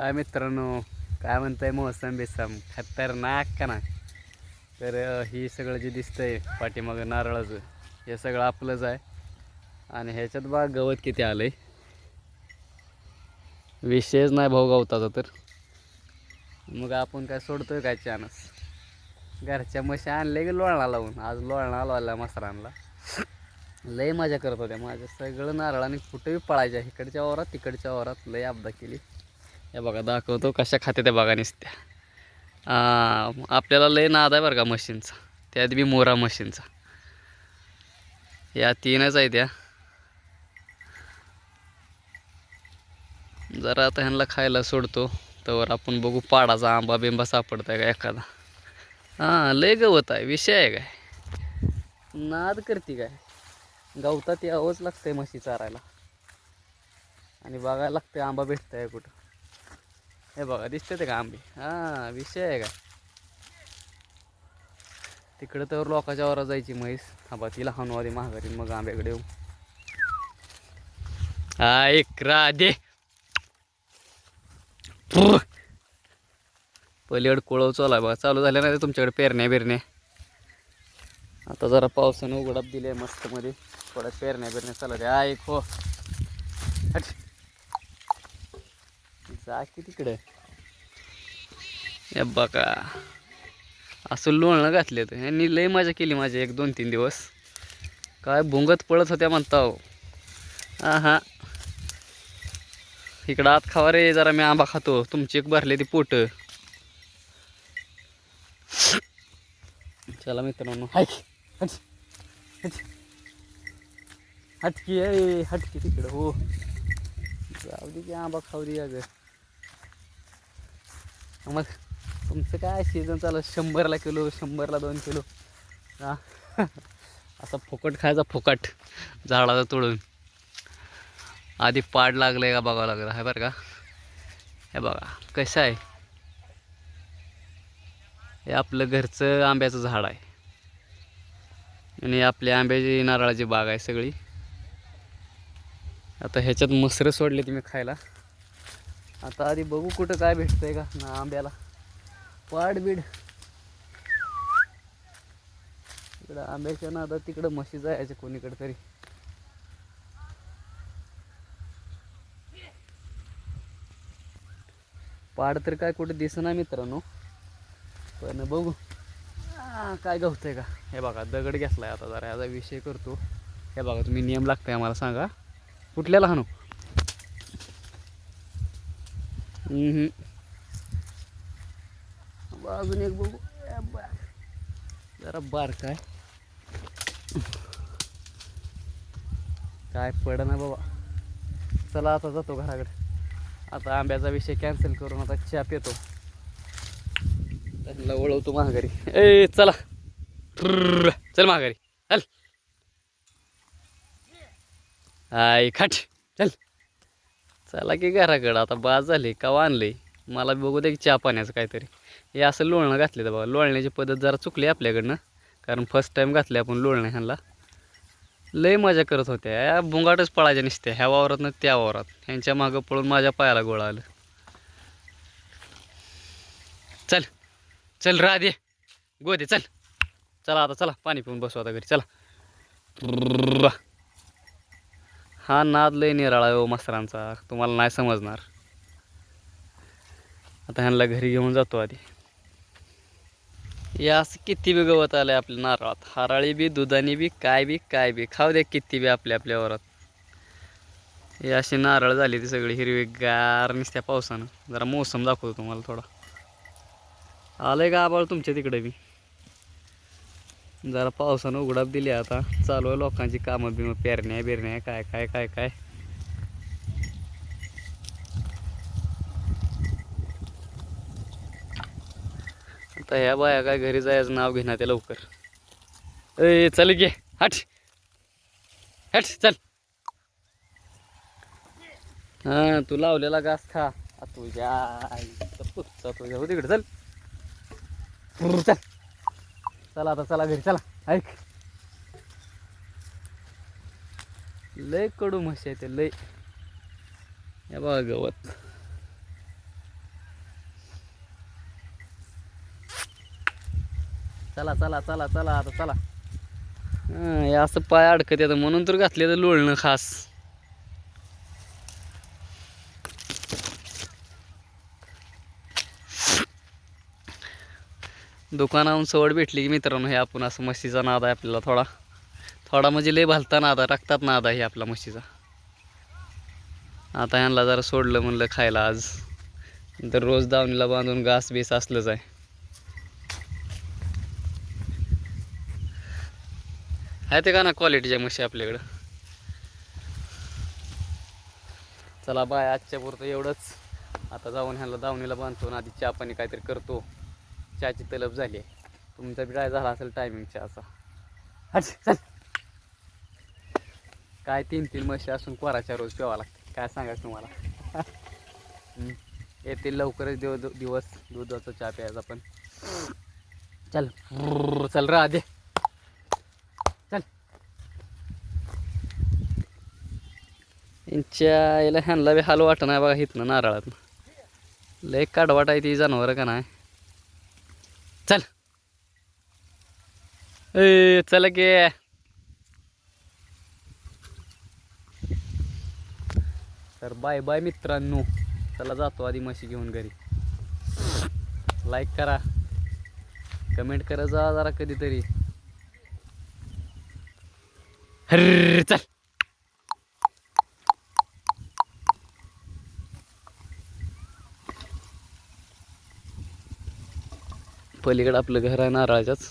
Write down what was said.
काय मित्रांनो? काय म्हणताय मोसम बेसम? खतरनाक का ना तर ही सगळं जे दिसतंय पाठीमागं नारळाचं हे सगळं आपलंच आहे. आणि ह्याच्यात बा गवत किती आलं आहे विषयच नाही भाऊ गवताचा तर. मग आपण काय सोडतोय काय चानस? घरच्या म्हशी आणले की लोळणा लावून? आज लोळणा लावला मसरांना लय मजा करत होत्या. माझ्या सगळं नारळाने कुठेही पळायच्या इकडच्या वावरात तिकडच्या वावरात लय अपदा केली. हे बघा दाखवतो कशा खात्या त्या बघा नुसत्या. आपल्याला लय नाद आहे बरं का मशीनचा. त्यात बी मोरा मशीनचा. या तीनच आहे त्या. जरा आता ह्यांना खायला सोडतो. तर आपण बघू पाडाचा आंबा बिंबा सापडताय का एखादा. हां लय गवत आहे विषय आहे काय? नाद करते काय? गवतात यावंच लागतंय म्हशी चारायला. आणि बघायला लागतंय आंबा भेटतंय कुठं. हे बघा दिसते ते का आंबे? हां विषय आहे का? तिकडं तर लोकांच्या वरा जायची म्हैस. थांबा तिला हानवादी महागारी मग आंब्याकडे येऊ. हा एक राधे पलीकडे कोळव चालू आहे बघा. चालू झाल्या नाही तुमच्याकडे पेरण्या बिरण्या. आता जरा पावसानं उघडाप दिले मस्त मध्ये थोड्या पेरण्या बिरण्या चालू दे ऐक एक हो. जा की तिकडे. हे बघा. असं लोणं घातले तर यांनी लय मजा केली माझी एक दोन तीन दिवस. काय भुंगत पळत होत्या म्हणता हो. हा हा इकडं आत खावा रे जरा मी आंबा खातो. तुमची एक भरले ती पोट. चला मित्रांनो. हाय हट हट हटकी हटकी तिकडं हो. जाऊ दे की आंबा खाऊ दे अगं. मग तुमचं काय सीझन चालू शंभरला किलो शंभरला दोन किलो. हां. असा फुकट खायचा फुकट. झाडाचा तोडून. आधी पाड लागलं का बघावं लागलं. आहे बरं का? हे बघा कसं आहे? हे आपलं घरचं आंब्याचं झाड आहे. आणि आपल्या आंब्याची नारळाची बाग आहे सगळी. आता ह्याच्यात मसरं सोडले तुम्ही खायला. आता आधी बघू कुठं काय भेटतंय का. ना आंब्याला. पाड बीड इकडं आंब्याच्या ना आता तिकडं म्हशी जायचं कोणीकडे तरी. पाड तर काय कुठे दिसना मित्रांनो. पण बघू. काय गवतंय का. हे बघा दगड घेतलाय आता जरा. याचा विषय करतो. हे बघा तुम्ही नियम लागतंय आम्हाला सांगा. कुठल्या लहानू हम्म. बा, अजून एक बघू. जरा बार काय. काय पड ना बाबा. चला आता जातो घराकडे. आता आंब्याचा विषय कॅन्सल करून आता चहा पितो. त्यांना वळवतो महागारी. ए चला. चल महागारी. चल. हाय खाट. चल. चला की घराकडं आता बाज झाली का आणले? मला बघू दे की चहा पाण्याचं काहीतरी. हे असं लोळणं घातले तर बाबा. लोळण्याची पद्धत जरा चुकली आपल्याकडनं कारण फर्स्ट टाईम घातले आपण लोळणं ह्यांना. लय मजा करत होत्या. या भुंगाटच पळायच्या नसत्या ह्या वावरात त्या वावरात. ह्यांच्या मागं पळून माझ्या पायाला गोळा आलं. चल चल राधे. गोदे चल. चला आता चला. पाणी पिऊन बसू आता घरी. चला. हा नाद लय निराळा आहे हो मसरांचा. तुम्हाला नाही समजणार. आता ह्यांना घरी घेऊन जातो आधी. या असं किती बी गवत आलं आहे आपल्या नारळात. हराळी बी दुधानी बी काय बी काय बी. खाऊ द्या किती बी आपल्या आपल्या वरात. हे अशी नारळ झाली ती सगळी हिरवी गार निसत्या पावसानं. जरा मोसम दाखवतो तुम्हाला थोडा. आलं आहे का आबाळ तुमच्या तिकडे बी. जरा पावसानं उघडाप दिली आता. चालू आहे लोकांची कामं बिमं पेरण्या बिरण्या काय काय काय काय. आता ह्या बाया काय घरी जायचं नाव घेणार ते लवकर. ए चल गे हट. हट चल. हा तू लावलेला घास खा. आ, तुझ्या आईचा तुझ्या हो तिकडे चल. चल. चला आता चला घरी चला. ऐक. लय कडू म्हशी आहे ते लय. या बघा गवत. चला चला चला चला आता चला. असं पाय अडकत येतं म्हणून तर घातले तर लोळणं खास. दुकानाहून सवड भेटली की मित्रांनो हे आपण असं म्हशीचा नाद आहे आपल्याला थोडा. थोडा म्हणजे लय भालता नादा आहे टाकतात नाद आहे आपला म्हशीचा. आता ह्यांना जरा सोडलं म्हणलं खायला आज. तर रोज दावणीला बांधून घास बीस असलंच आहे. आहे ते का ना क्वालिटीच्या म्हशी आपल्याकडं? चला बाय आजच्या पुरतं एवढंच. आता जाऊन ह्याला दावणीला बांधतो आणि आधी चहा पाणी काहीतरी करतो. चहाची तलब झाली आहे. तुमचा बी काय झाला असेल टायमिंग चहाचा हट, काय तीन तीन म्हशी असून कोराच्या रोज प्यावा लागते. काय सांगायचं तुम्हाला? येतील लवकरच दिव दिवस. दुधाचा चहा प्यायचा पण. चल. चल रा दे चल. यांच्या याला ह्यांना बी हाल वाटत नाही बघा इथनं नारळात लय काढवाट आहे ती जनावर का नाही? चल. ए चल गे तर बाय बाय मित्रांनो. चला जातो आधी म्हशी घेऊन घरी. लाईक करा. कमेंट करा जा जरा कधीतरी. हर चल. पलीकडं आपलं घर आहे नारळाच्याच